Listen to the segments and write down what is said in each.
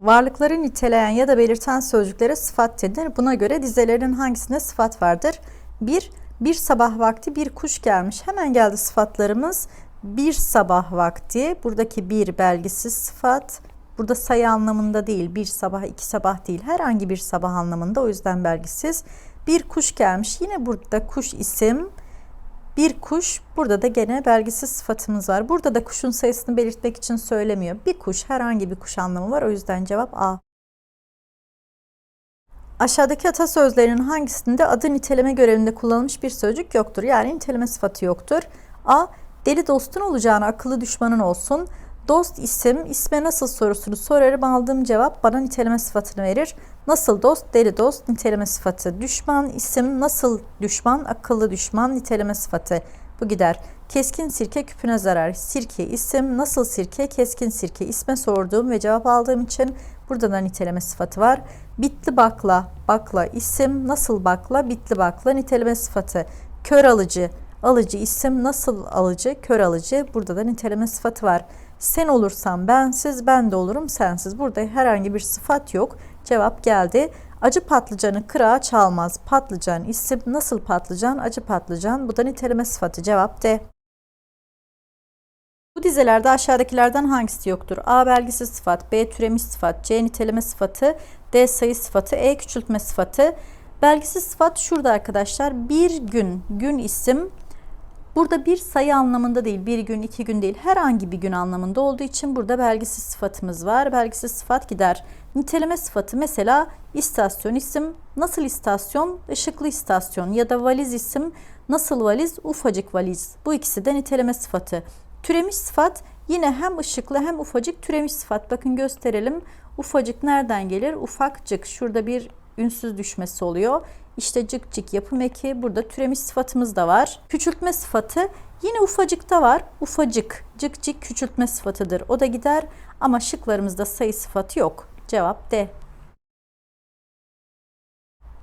Varlıkları niteleyen ya da belirten sözcüklere sıfat denir. Buna göre dizelerin hangisinde sıfat vardır? 1. Bir sabah vakti bir kuş gelmiş. Hemen geldi sıfatlarımız. Bir sabah vakti. Buradaki bir belgisiz sıfat. Burada sayı anlamında değil. Bir sabah, iki sabah değil. Herhangi bir sabah anlamında. O yüzden belgisiz. Bir kuş gelmiş. Yine burada kuş isim. Bir kuş, burada da gene belgisiz sıfatımız var. Burada da kuşun sayısını belirtmek için söylemiyor. Bir kuş, herhangi bir kuş anlamı var. O yüzden cevap A. Aşağıdaki atasözlerinin hangisinde adı niteleme görevinde kullanılmış bir sözcük yoktur? Yani niteleme sıfatı yoktur. A. Deli dostun olacağına akıllı düşmanın olsun. Dost isim, isme nasıl sorusunu sorarım aldığım cevap bana niteleme sıfatını verir. Nasıl dost, deli dost, niteleme sıfatı. Düşman isim, nasıl düşman, akıllı düşman, niteleme sıfatı. Bu gider. Keskin sirke küpüne zarar. Sirke isim, nasıl sirke, keskin sirke. İsme sorduğum ve cevap aldığım için burada da niteleme sıfatı var. Bitli bakla, bakla isim, nasıl bakla, bitli bakla, niteleme sıfatı. Kör alıcı, alıcı isim, nasıl alıcı, kör alıcı. Burada da niteleme sıfatı var. Sen olursan bensiz, ben de olurum sensiz. Burada herhangi bir sıfat yok. Cevap geldi. Acı patlıcanı kırağa çalmaz. Patlıcan isim nasıl patlıcan? Acı patlıcan. Bu da niteleme sıfatı. Cevap D. Bu dizelerde aşağıdakilerden hangisi yoktur? A belgisiz sıfat, B türemiş sıfat, C niteleme sıfatı, D sayı sıfatı, E küçültme sıfatı. Belgisiz sıfat şurada arkadaşlar. Bir gün, gün isim Burada bir sayı anlamında değil, bir gün, iki gün değil, herhangi bir gün anlamında olduğu için burada belgisiz sıfatımız var. Belgisiz sıfat gider. Niteleme sıfatı mesela istasyon isim, nasıl istasyon, ışıklı istasyon ya da valiz isim, nasıl valiz, ufacık valiz. Bu ikisi de niteleme sıfatı. Türemiş sıfat yine hem ışıklı hem ufacık türemiş sıfat. Bakın gösterelim. Ufacık nereden gelir? Ufakcık. Şurada bir ünsüz düşmesi oluyor. İşte cık cık yapım eki. Burada türemiş sıfatımız da var. Küçültme sıfatı yine ufacıkta var. Ufacık, cık cık küçültme sıfatıdır. O da gider ama şıklarımızda sayı sıfatı yok. Cevap D.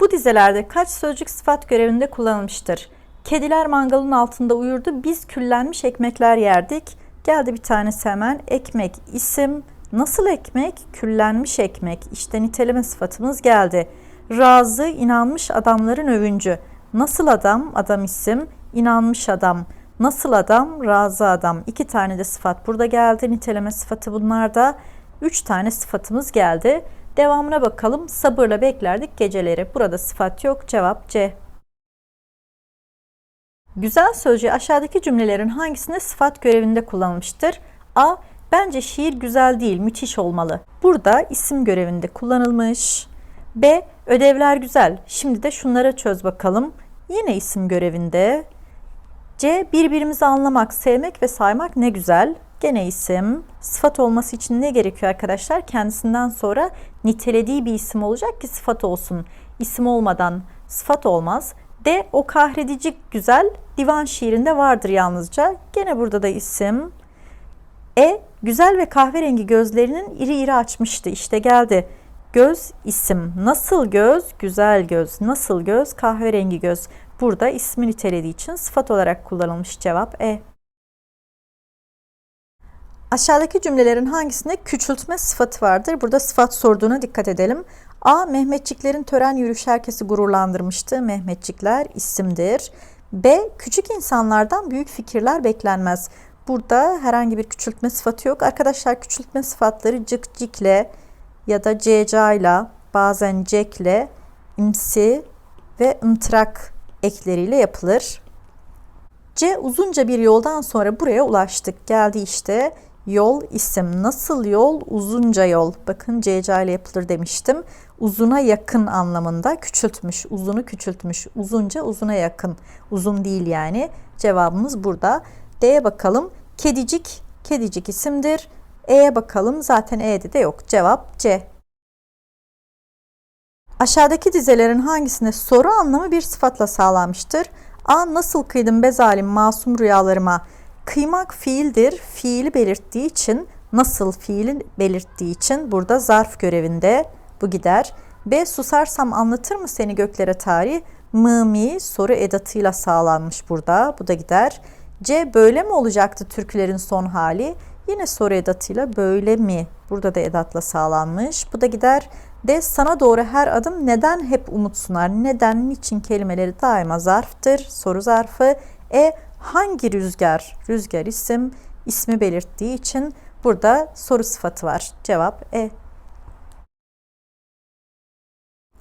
Bu dizelerde kaç sözcük sıfat görevinde kullanılmıştır? Kediler mangalın altında uyurdu, biz küllenmiş ekmekler yerdik. Geldi bir tanesi hemen. Ekmek, isim, nasıl ekmek? Küllenmiş ekmek. İşte niteleme sıfatımız geldi. Razı, inanmış adamların övüncü. Nasıl adam? Adam isim. inanmış adam. Nasıl adam? Razı adam. İki tane de sıfat burada geldi. Niteleme sıfatı bunlarda. Üç tane sıfatımız geldi. Devamına bakalım. Sabırla beklerdik geceleri. Burada sıfat yok. Cevap C. Güzel sözcüğü aşağıdaki cümlelerin hangisinde sıfat görevinde kullanılmıştır? A. Bence şiir güzel değil, müthiş olmalı. Burada isim görevinde kullanılmış. B. Ödevler güzel. Şimdi de şunlara çöz bakalım. Yine isim görevinde. C. Birbirimizi anlamak, sevmek ve saymak ne güzel. Gene isim. Sıfat olması için ne gerekiyor arkadaşlar? Kendisinden sonra nitelediği bir isim olacak ki sıfat olsun. İsim olmadan sıfat olmaz. D. O kahredici güzel divan şiirinde vardır yalnızca. Gene burada da isim. E. Güzel ve kahverengi gözlerinin iri iri açmıştı. İşte geldi. Göz isim. Nasıl göz? Güzel göz. Nasıl göz? Kahverengi göz. Burada ismi nitelediği için sıfat olarak kullanılmış cevap E. Aşağıdaki cümlelerin hangisinde küçültme sıfatı vardır? Burada sıfat sorduğuna dikkat edelim. A. Mehmetçiklerin tören yürüyüşü herkesi gururlandırmıştı. Mehmetçikler isimdir. B. Küçük insanlardan büyük fikirler beklenmez. Burada herhangi bir küçültme sıfatı yok. Arkadaşlar küçültme sıfatları cık cikle ya da ceca ile bazen cekle, imsi ve ımtırak ekleriyle yapılır. C uzunca bir yoldan sonra buraya ulaştık. Geldi işte yol isim. Nasıl yol? Uzunca yol. Bakın CC ile yapılır demiştim. Uzuna yakın anlamında küçültmüş. Uzunu küçültmüş. Uzunca uzuna yakın. Uzun değil yani. Cevabımız burada. D'ye bakalım. Kedicik. Kedicik isimdir. E'ye bakalım. Zaten E'de de yok. Cevap C. Aşağıdaki dizelerin hangisinde soru anlamı bir sıfatla sağlanmıştır? A. Nasıl kıydım be zalim masum rüyalarıma? Kıymak fiildir. Fiili belirttiği için nasıl fiili belirttiği için burada zarf görevinde bu gider. B. Susarsam anlatır mı seni göklere tarih? Mı mi soru edatıyla sağlanmış burada. Bu da gider. C. Böyle mi olacaktı türkülerin son hali? Yine soru edatıyla böyle mi? Burada da edatla sağlanmış. Bu da gider D sana doğru her adım neden hep umut sunar? Neden, niçin kelimeleri daima zarftır. Soru zarfı. E hangi rüzgar? Rüzgar isim, ismi belirttiği için burada soru sıfatı var. Cevap E.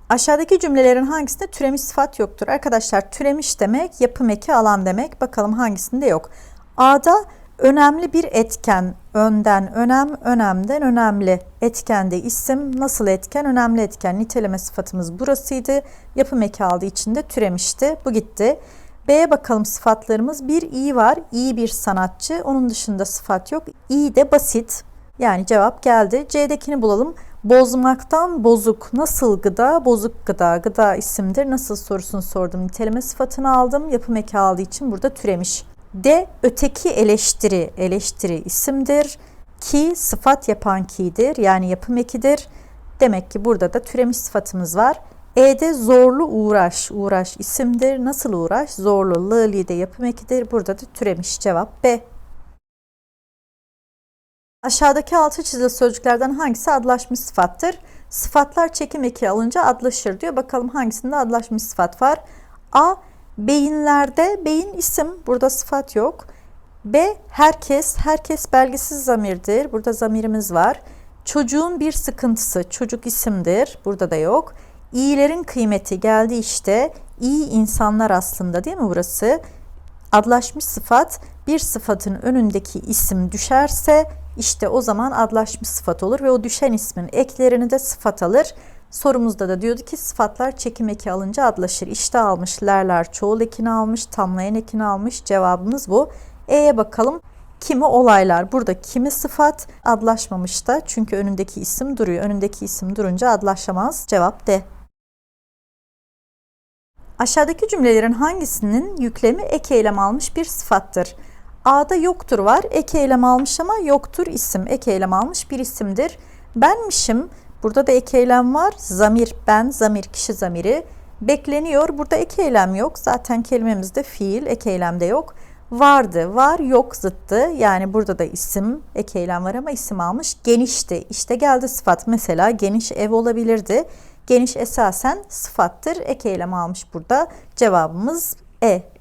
Aşağıdaki cümlelerin hangisinde türemiş sıfat yoktur? Arkadaşlar türemiş demek yapım eki alan demek. Bakalım hangisinde yok. A'da önemli bir etken, önden önem, önemden önemli. Etkende isim, nasıl etken, önemli etken. Niteleme sıfatımız burasıydı. Yapım eki aldığı için de türemişti. Bu gitti. B'ye bakalım sıfatlarımız. Bir iyi var, iyi bir sanatçı. Onun dışında sıfat yok. İyi de basit. Yani cevap geldi. C'dekini bulalım. Bozmaktan bozuk. Nasıl gıda? Bozuk gıda. Gıda isimdir. Nasıl sorusunu sordum. Niteleme sıfatını aldım. Yapım eki aldığı için burada türemiş. D. Öteki eleştiri. Eleştiri isimdir. Ki sıfat yapan ki'dir. Yani yapım ekidir. Demek ki burada da türemiş sıfatımız var. E'de zorlu uğraş. Uğraş isimdir. Nasıl uğraş? Zorlu. Lığli de yapım ekidir. Burada da türemiş. Cevap B. Aşağıdaki altı çizili sözcüklerden hangisi adlaşmış sıfattır? Sıfatlar çekim eki alınca adlaşır diyor. Bakalım hangisinde adlaşmış sıfat var? A. Beyinlerde beyin isim. Burada sıfat yok. B. Herkes. Herkes belgesiz zamirdir. Burada zamirimiz var. Çocuğun bir sıkıntısı. Çocuk isimdir. Burada da yok. İyilerin kıymeti geldi işte. İyi insanlar aslında değil mi burası? Adlaşmış sıfat bir sıfatın önündeki isim düşerse işte o zaman adlaşmış sıfat olur ve o düşen ismin eklerini de sıfat alır. Sorumuzda da diyordu ki sıfatlar çekim eki alınca adlaşır. İşte almış, lerler çoğul ekini almış, tamlayan ekini almış. Cevabımız bu. E'ye bakalım. Kimi olaylar. Burada kimi sıfat adlaşmamış da çünkü önündeki isim duruyor. Önündeki isim durunca adlaşamaz. Cevap D. Aşağıdaki cümlelerin hangisinin yüklemi ek eylem almış bir sıfattır? A'da yoktur var. Ek eylem almış ama yoktur isim. Ek eylem almış bir isimdir. Benmişim. Burada da ek eylem var. Zamir ben, zamir kişi zamiri. Bekleniyor. Burada ek eylem yok. Zaten kelimemizde fiil, ek eylem de yok. Vardı, var, yok zıttı. Yani burada da isim, ek eylem var ama isim almış. Genişti. İşte geldi sıfat. Mesela geniş ev olabilirdi. Geniş esasen sıfattır. Ek eylem almış burada. Cevabımız E.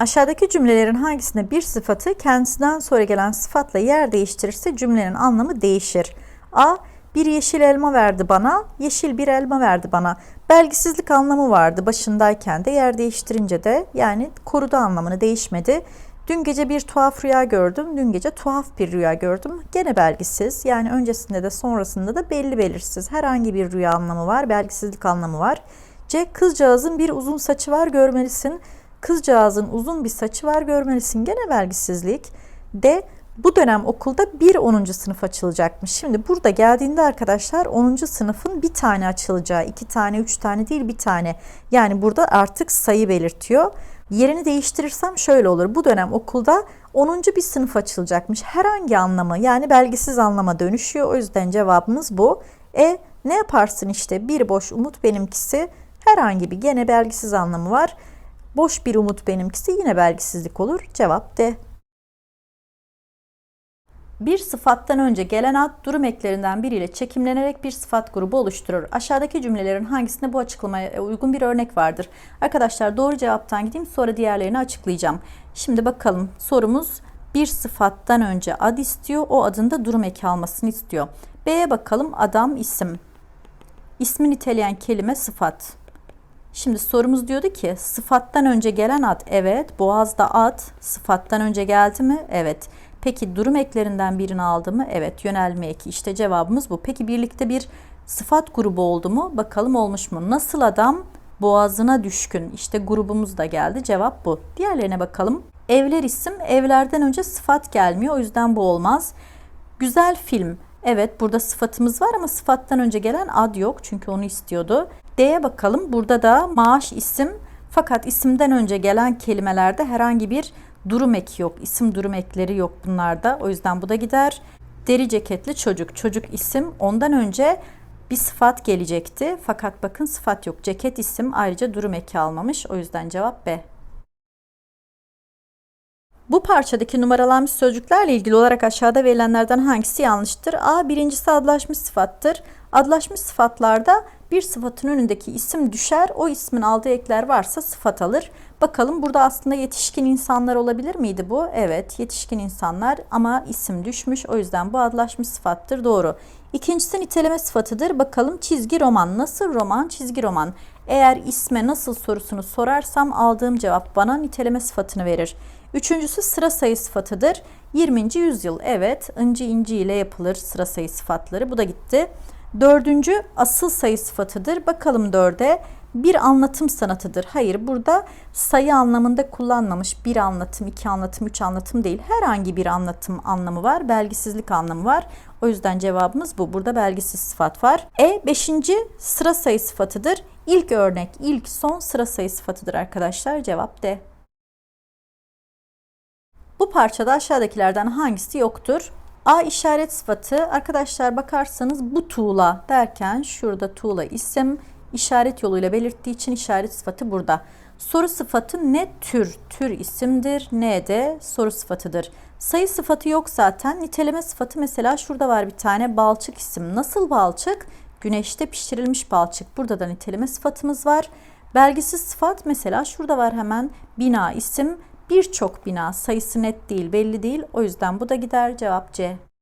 Aşağıdaki cümlelerin hangisinde bir sıfatı kendisinden sonra gelen sıfatla yer değiştirirse cümlenin anlamı değişir. A. Bir yeşil elma verdi bana, yeşil bir elma verdi bana. Belgisizlik anlamı vardı başındayken de yer değiştirince de yani korudu anlamını değişmedi. Dün gece bir tuhaf rüya gördüm. Dün gece tuhaf bir rüya gördüm. Gene belgisiz. Yani öncesinde de sonrasında da belli belirsiz. Herhangi bir rüya anlamı var. Belgisizlik anlamı var. C. Kızcağızın bir uzun saçı var görmelisin. Kızcağızın uzun bir saçı var görmelisin. Gene belgisizlik. D. Bu dönem okulda bir 10. sınıf açılacakmış. Şimdi burada geldiğinde arkadaşlar 10. sınıfın bir tane açılacağı, iki tane, üç tane değil bir tane. Yani burada artık sayı belirtiyor. Yerini değiştirirsem şöyle olur. Bu dönem okulda 10. bir sınıf açılacakmış. Herhangi anlamı yani belgisiz anlama dönüşüyor. O yüzden cevabımız bu. E ne yaparsın işte bir boş umut benimkisi herhangi bir gene belgisiz anlamı var. Boş bir umut benimkisi yine belgisizlik olur. Cevap D. Bir sıfattan önce gelen ad durum eklerinden biriyle çekimlenerek bir sıfat grubu oluşturur. Aşağıdaki cümlelerin hangisinde bu açıklamaya uygun bir örnek vardır? Arkadaşlar doğru cevaptan gideyim sonra diğerlerini açıklayacağım. Şimdi bakalım sorumuz bir sıfattan önce ad istiyor. O adın da durum eki almasını istiyor. B'ye bakalım adam isim. İsmi niteleyen kelime sıfat. Şimdi sorumuz diyordu ki sıfattan önce gelen ad evet. Boğazda ad sıfattan önce geldi mi? Evet. Peki durum eklerinden birini aldı mı? Evet yönelme eki. İşte cevabımız bu. Peki birlikte bir sıfat grubu oldu mu? Bakalım olmuş mu? Nasıl adam boğazına düşkün? İşte grubumuz da geldi. Cevap bu. Diğerlerine bakalım. Evler isim. Evlerden önce sıfat gelmiyor. O yüzden bu olmaz. Güzel film. Evet burada sıfatımız var ama sıfattan önce gelen ad yok. Çünkü onu istiyordu. D'ye bakalım. Burada da maaş isim. Fakat isimden önce gelen kelimelerde herhangi bir durum eki yok. İsim durum ekleri yok bunlarda. O yüzden bu da gider. Deri ceketli çocuk. Çocuk isim. Ondan önce bir sıfat gelecekti. Fakat bakın sıfat yok. Ceket isim ayrıca durum eki almamış. O yüzden cevap B. Bu parçadaki numaralanmış sözcüklerle ilgili olarak aşağıda verilenlerden hangisi yanlıştır? A. Birincisi adlaşmış sıfattır. Adlaşmış sıfatlarda bir sıfatın önündeki isim düşer, o ismin aldığı ekler varsa sıfat alır. Bakalım burada aslında yetişkin insanlar olabilir miydi bu? Evet, yetişkin insanlar ama isim düşmüş. O yüzden bu adlaşmış sıfattır. Doğru. İkincisi niteleme sıfatıdır. Bakalım çizgi roman. Nasıl roman? Çizgi roman. Eğer isme nasıl sorusunu sorarsam aldığım cevap bana niteleme sıfatını verir. Üçüncüsü sıra sayı sıfatıdır. 20. yüzyıl. Evet, ıncı inci ile yapılır sıra sayı sıfatları. Bu da gitti. Dördüncü asıl sayı sıfatıdır. Bakalım dörde. Bir anlatım sanatıdır. Hayır burada sayı anlamında kullanmamış. Bir anlatım, iki anlatım, üç anlatım değil. Herhangi bir anlatım anlamı var. Belgisizlik anlamı var. O yüzden cevabımız bu. Burada belgisiz sıfat var. E beşinci sıra sayı sıfatıdır. İlk örnek, ilk son sıra sayı sıfatıdır arkadaşlar. Cevap D. Bu parçada aşağıdakilerden hangisi yoktur? A işaret sıfatı. Arkadaşlar bakarsanız bu tuğla derken şurada tuğla isim işaret yoluyla belirttiği için işaret sıfatı burada. Soru sıfatı ne tür? Tür isimdir. Ne de soru sıfatıdır. Sayı sıfatı yok zaten. Niteleme sıfatı mesela şurada var bir tane balçık isim. Nasıl balçık? Güneşte pişirilmiş balçık. Burada da niteleme sıfatımız var. Belgisiz sıfat mesela şurada var hemen bina isim birçok bina sayısı net değil belli değil o yüzden bu da gider cevap C.